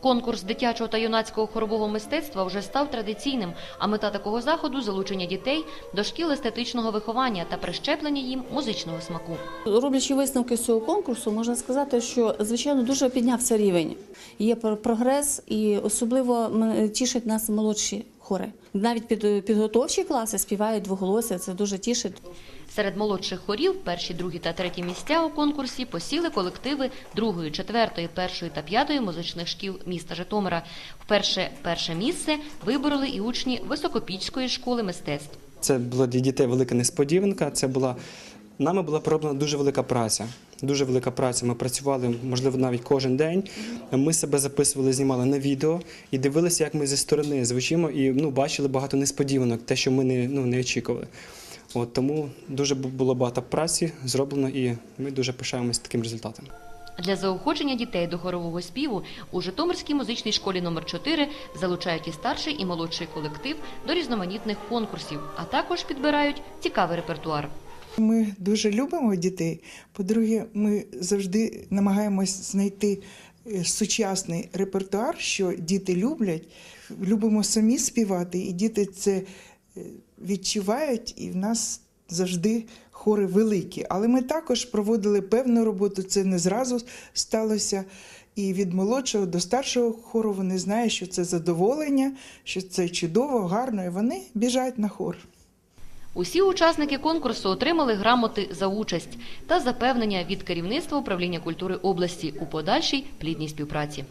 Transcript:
Конкурс дитячого та юнацького хорового мистецтва вже став традиційним, а мета такого заходу залучення дітей до шкіл естетичного виховання та прищеплення їм музичного смаку. Роблячи висновки з цього конкурсу, можна сказати, що звичайно дуже піднявся рівень. Є пр- прогрес, і особливо тішать нас молодші хори. Навіть під підготовчі класи співають двоголосся. Це дуже тішить. Серед молодших хорів перші, другі та треті місця у конкурсі посіли колективи другої, четвертої, першої та п'ятої музичних шкіл міста Житомира. Вперше перше місце вибороли і учні Високопільської школи мистецтв. Це була для дітей велика несподіванка. Це була нами була пророблена дуже велика праця. Дуже велика праця. Ми працювали, можливо, навіть кожен день. Ми себе записували, знімали на відео і дивилися, як ми зі сторони звучимо, і ну, бачили багато несподіванок, те, що ми не, ну, не очікували. От тому дуже було багато праці зроблено, і ми дуже пишаємося таким результатом. Для заохочення дітей до хорового співу у Житомирській музичній школі номер 4 залучають і старший, і молодший колектив до різноманітних конкурсів, а також підбирають цікавий репертуар. Ми дуже любимо дітей. По-друге, ми завжди намагаємось знайти е, сучасний репертуар, що діти люблять. Любимо самі співати, і діти це е, відчувають, і в нас завжди хори великі. Але ми також проводили певну роботу, це не зразу сталося. І від молодшого до старшого хору вони знають, що це задоволення, що це чудово, гарно, і вони біжать на хор. Усі учасники конкурсу отримали грамоти за участь та запевнення від керівництва управління культури області у подальшій плідній співпраці.